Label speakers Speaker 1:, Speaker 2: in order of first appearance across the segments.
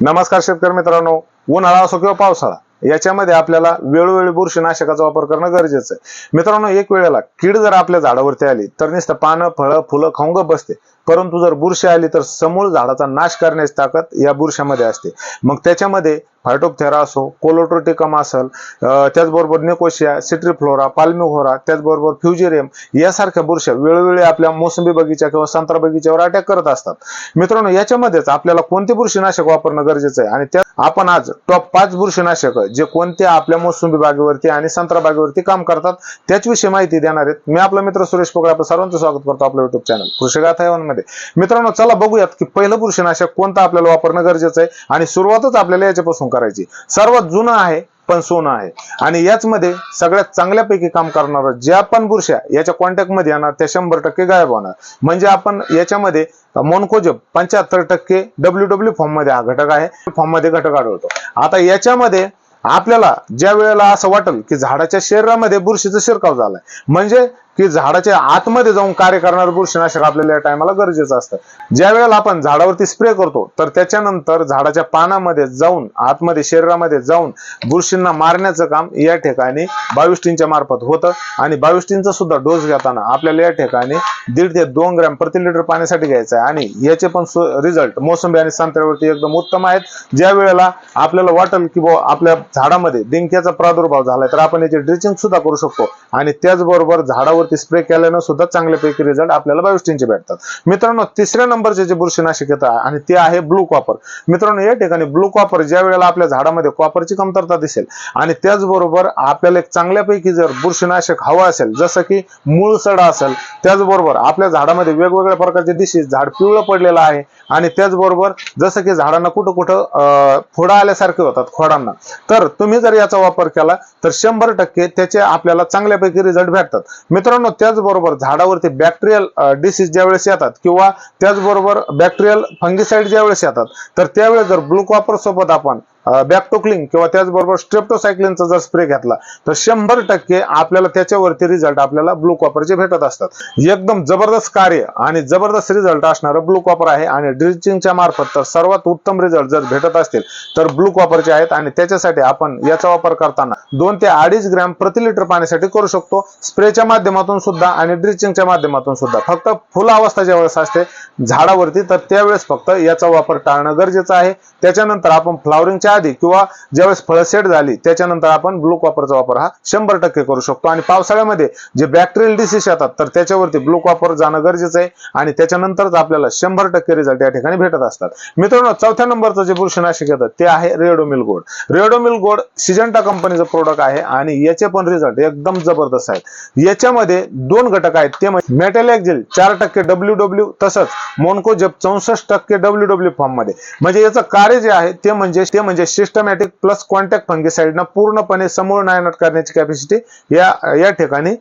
Speaker 1: नमस्कार शेतकरी मित्रांनो. उन्हाळा असो किंवा पावसाळा याच्यामध्ये आपल्याला वेळोवेळी बुरशीनाशकाचा वापर करणं गरजेचं आहे. मित्रांनो एक वेळेला कीड जर आपल्या झाडावरती आली तर नुसतं पानं फळं फुलं खाऊन बसते. परंतु जर बुरशी आली तर समूळ झाडाचा नाश करण्याची ताकद या बुरशामध्ये असते. मग त्याच्यामध्ये फायटोपथेरा असो कोलोट्रोटिकम असेल त्याचबरोबर निकोशिया सिट्रीफ्लोरा पाल्मिहोरा त्याचबरोबर फ्युजेरियम यासारख्या बुरश्या वेळोवेळी आपल्या मोसंबी बगीचा किंवा संत्रा बगीच्यावर अटॅक करत असतात. मित्रांनो याच्यामध्येच आपल्याला कोणते बुरशीनाशक वापरणं गरजेचं आहे? आणि त्या आपण आज टॉप पाच बुरशीनाशक जे कोणत्या आपल्या मोसंबी बागेवरती आणि संत्रा बागेवरती काम करतात त्याचविषयी माहिती देणार आहेत. मी आपला मित्र सुरेश पोकळे आपलं सर्वांचं स्वागत करतो आपल्या युट्यूब चॅनल कृषिगाथा मध्ये. मित्रांनो चला बघूयात की पहिलं बुरशीनाशक कोणतं आपल्याला वापरणं गरजेचं आहे आणि सुरुवातच आपल्याला याच्यापासून करायची. सर्वात जुनं आहे पण सोनं आहे. आणि याचमध्ये सगळ्यात चांगल्यापैकी काम करणार ज्या पण बुरश्या याच्या कॉन्टॅक्टमध्ये येणार त्या शंभर टक्के गायब होणार. म्हणजे आपण याच्यामध्ये मोनकोजब पंच्याहत्तर टक्के डब्ल्यू डब्ल्यू फॉर्ममध्ये हा घटक आहे. फॉर्ममध्ये घटक आढळतो. आता याच्यामध्ये आपल्याला ज्या वेळेला असं वाटेल की झाडाच्या शरीरामध्ये बुरशीचा शिरकाव झालाय म्हणजे की झाडाच्या आतमध्ये जाऊन कार्य करणारं बुरशीनाशक आपल्याला या टायमाला गरजेचं असतं. ज्या वेळेला आपण झाडावरती स्प्रे करतो तर त्याच्यानंतर झाडाच्या पानामध्ये जाऊन आतमध्ये शरीरामध्ये जाऊन बुरशींना मारण्याचं काम या ठिकाणी बावीस मार्फत होतं. आणि बावीस सुद्धा डोस घेताना आपल्याला या ठिकाणी दीड ते दोन ग्रॅम प्रति लिटर पाण्यासाठी घ्यायचं आहे. आणि याचे पण रिझल्ट मोसंबी आणि संत्र्यावरती एकदम उत्तम आहेत. ज्या वेळेला आपल्याला वाटेल की बुवा आपल्या झाडामध्ये डिंक्याचा प्रादुर्भाव झालाय तर आपण याचे ड्रिचिंग सुद्धा करू शकतो. आणि त्याचबरोबर झाडावर वरती स्प्रे केल्यानं सुद्धा चांगल्यापैकी रिझल्ट आपल्याला बायोस्टीनचे भेटतात. मित्रांनो तिसऱ्या नंबरचे जे बुरशीनाशक येतं आणि ते आहे ब्लू कॉपर मित्रांनो या ठिकाणी ब्लू कॉपर ज्या वेळेला आपल्या झाडामध्ये कॉपरची कमतरता दिसेल आणि त्याचबरोबर आपल्याला एक चांगल्यापैकी जर बुरशीनाशक हवं असेल जसं की मूळ सडा असेल त्याचबरोबर आपल्या झाडामध्ये वेगवेगळ्या प्रकारचे डिसीज झाड पिवळं पडलेलं आहे आणि त्याचबरोबर जसं की झाडांना कुठं कुठं फोडा आल्यासारखे होतात खोडांना. तर तुम्ही जर याचा वापर केला तर शंभर टक्के त्याचे आपल्याला चांगल्यापैकी रिझल्ट भेटतात. मित्रांनो त्याचबरोबर झाडावरती बॅक्टेरियल डिसीज ज्यावेळेस येतात किंवा त्याचबरोबर बॅक्टेरियल फंगिसाइड ज्यावेळेस येतात तर त्यावेळेस जर ब्लू कॉपर सोबत आपण बॅकटोक्लिंग किंवा त्याचबरोबर स्ट्रेप्टोसायक्लिनचा जर स्प्रे घेतला तर शंभर टक्के आपल्याला त्याच्यावरती रिझल्ट आपल्याला ब्लू कॉपरचे भेटत असतात. एकदम जबरदस्त कार्य आणि जबरदस्त रिझल्ट असणारं ब्लू कॉपर आहे आणि ड्रिचिंगच्या मार्फत तर सर्वात उत्तम रिझल्ट जर भेटत असतील तर ब्लू कॉपरचे आहेत आणि त्याच्यासाठी आपण याचा वापर करताना दोन ते अडीच ग्रॅम प्रति लिटर पाण्यासाठी करू शकतो. स्प्रेच्या माध्यमातून सुद्धा आणि ड्रिचिंगच्या माध्यमातून सुद्धा. फक्त फुल अवस्था ज्यावेळेस असते झाडावरती तर त्यावेळेस फक्त याचा वापर टाळणं गरजेचं आहे. त्याच्यानंतर आपण फ्लॉवरिंगच्या आधी किंवा ज्यावेळेस फळ सेट झाली त्याच्यानंतर आपण ब्लू कॉपरचा वापर हा शंभर टक्के करू शकतो. आणि पावसाळ्यामध्ये जे बॅक्टेरियल डिसीज येतात तर त्याच्यावरती ब्लू कॉपर जाणं गरजेचं आहे. आणि त्याच्यानंतरच आपल्याला शंभर टक्के रिझल्ट या ठिकाणी भेटत असतात. मित्रांनो चौथ्या नंबरचं जे बुरशीनाशक येतात ते आहे रेडोमिल गोड रेडोमिल गोड सिजंटा कंपनीचं प्रोडक्ट आहे आणि याचे पण रिझल्ट एकदम जबरदस्त आहेत. याच्यामध्ये दोन घटक आहेत. ते म्हणजे मेटॅलेक्झिल चार टक्के डब्ल्यू डब्ल्यू तसंच मोनको चौसष्ट टक्के डब्ल्यू डब्ल्यू फॉर्ममध्ये. म्हणजे याचं कार्य जे आहे ते म्हणजे ते म्हणजे सिस्टमॅटिक प्लस कॉन्टॅक्ट फंगीसाईडनं पूर्णपणे समूळ नायनाट करण्याची कॅपॅसिटी या या ठिकाणी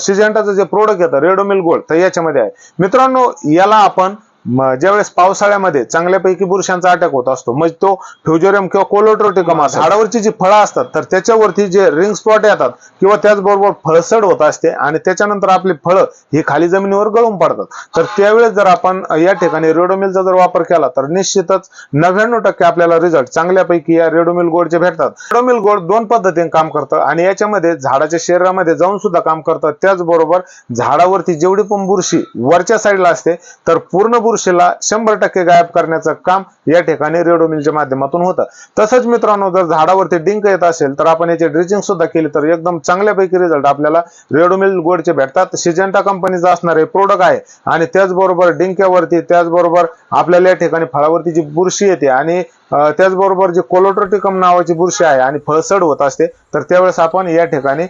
Speaker 1: सिजेंटाचं जे प्रोडक्ट येतं रेडोमिल गोल्ड तर याच्यामध्ये आहे. मित्रांनो याला आपण ज्यावेळेस पावसाळ्यामध्ये चांगल्यापैकी बुरशांचा अटॅक होत असतो म्हणजे तो फ्युजोरियम किंवा कोलोट्रोटिकम झाडावरची जी फळं असतात तर त्याच्यावरती जे रिंग स्पॉट येतात किंवा त्याचबरोबर फळसड होत असते आणि त्याच्यानंतर आपली फळं ही खाली जमिनीवर गळून पडतात. तर त्यावेळेस जर आपण या ठिकाणी रेडोमिलचा जर वापर केला तर निश्चितच नव्याण्णव टक्के आपल्याला रिझल्ट चांगल्यापैकी या रेडोमिल गोडचे भेटतात. रेडोमिल गोड दोन पद्धतीने काम करतं आणि याच्यामध्ये झाडाच्या शरीरामध्ये जाऊन सुद्धा काम करतं. त्याचबरोबर झाडावरती जेवढी पण बुरशी वरच्या साईडला असते तर पूर्ण बुरशीला शंभर टक्के गायब करण्याचं काम या ठिकाणी रेडोमिलच्या माध्यमातून होतं. तसंच मित्रांनो जर झाडावरती डिंक येत असेल तर आपण याची ड्रिचिंग सुद्धा केली तर एकदम चांगल्यापैकी रिझल्ट आपल्याला रेडोमिल गोडचे भेटतात. सिजेंटा कंपनीचा असणारे प्रोडक्ट आहे आणि त्याचबरोबर डिंक्यावरती त्याचबरोबर आपल्याला या ठिकाणी फळावरती जी बुरशी येते आणि त्याचबरोबर जे कोलोट्रोटिकम नावाची बुरशी आहे आणि फळसड होत असते तर त्यावेळेस आपण या ठिकाणी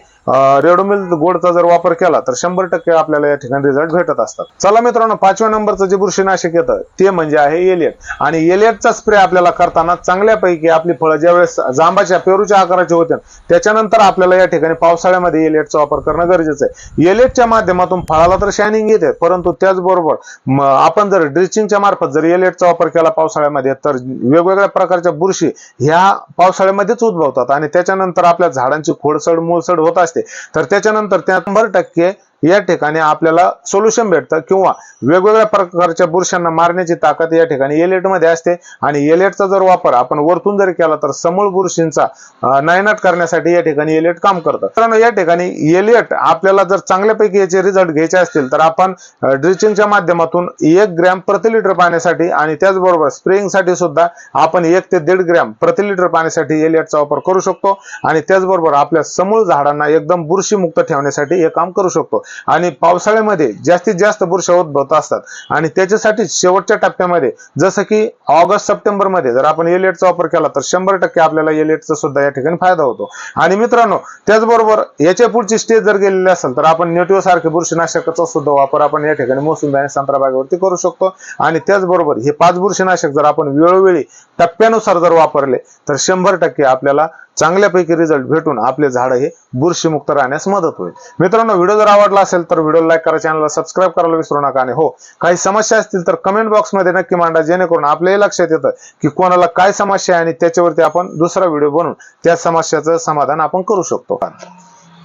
Speaker 1: रेडोमिल गोडचा जर वापर केला तर शंभर टक्के आपल्याला या ठिकाणी रिझल्ट भेटत असतात. चला मित्रांनो पाचव्या नंबरचं जे बुरशीनाशक येतं ते म्हणजे आहे एलियट. आणि एलियटचा स्प्रे आपल्याला करताना चांगल्यापैकी आपली फळं ज्यावेळेस जांबाच्या पेरूच्या आकाराचे होते त्याच्यानंतर आपल्याला या ठिकाणी पावसाळ्यामध्ये एलियटचा वापर करणं गरजेचं आहे. एलियटच्या माध्यमातून फळाला तर शायनिंग येते परंतु त्याचबरोबर आपण जर ड्रिचिंगच्या मार्फत जर एलियटचा वापर केला पावसाळ्यामध्ये तर वेगवेगळ्या प्रकारच्या बुरशी ह्या पावसाळ्यामध्येच उद्भवतात. आणि त्याच्यानंतर आपल्या झाडांची खोडसड मूळसड होत असते. तर त्याच्यानंतर त्या शंभर टक्के या ठिकाणी आपल्याला सोल्युशन भेटतं किंवा वेगवेगळ्या प्रकारच्या बुरशांना मारण्याची ताकद या ठिकाणी एलएटमध्ये असते. आणि एलेटचा जर वापर आपण वरतून जर केला तर समूळ बुरशींचा अं, नायनाट करण्यासाठी या ठिकाणी एलेट काम करतं. कारण या ठिकाणी एलियट आपल्याला जर चांगल्यापैकी याचे रिझल्ट घ्यायचे असतील तर आपण ड्रिचिंगच्या माध्यमातून एक ग्रॅम प्रति लिटर पाण्यासाठी आणि त्याचबरोबर स्प्रेइंगसाठी सुद्धा आपण एक ते दीड ग्रॅम प्रति लिटर पाण्यासाठी एलएटचा वापर करू शकतो. आणि त्याचबरोबर आपल्या समूळ झाडांना एकदम बुरशीमुक्त ठेवण्यासाठी हे काम करू शकतो. आणि पावसाळ्यामध्ये जास्तीत जास्त बुरशा उद्भवत असतात. आणि त्याच्यासाठी शेवटच्या टप्प्यामध्ये जसं की ऑगस्ट सप्टेंबरमध्ये जर आपण एलएटचा वापर केला तर शंभर टक्के आपल्याला एलियटचा सुद्धा या ठिकाणी फायदा होतो. आणि मित्रांनो त्याचबरोबर याच्या पुढची स्टेज जर गेलेली असेल तर आपण नेटिव्ह सारखे बुरशीनाशकाचा सुद्धा वापर आपण या ठिकाणी मोसुंबी आणि संत्रा बागेवरती करू शकतो. आणि त्याचबरोबर हे पाच बुरशीनाशक जर आपण वेळोवेळी टप्प्यानुसार जर वापरले तर शंभर टक्के आपल्याला चांगल्यापैकी रिझल्ट भेटून आपले झाड हे बुरशीमुक्त राहण्यास मदत होईल. मित्रांनो व्हिडिओ जर आवडला असेल तर व्हिडिओ लाईक करा चॅनलला सबस्क्राईब करायला विसरू नका. आणि हो काही समस्या असतील तर कमेंट बॉक्समध्ये नक्की मांडा जेणेकरून आपल्याही लक्षात येतं की कोणाला काय समस्या आहे आणि त्याच्यावरती आपण दुसरा व्हिडिओ बनवून त्या समस्याचं समाधान आपण करू शकतो.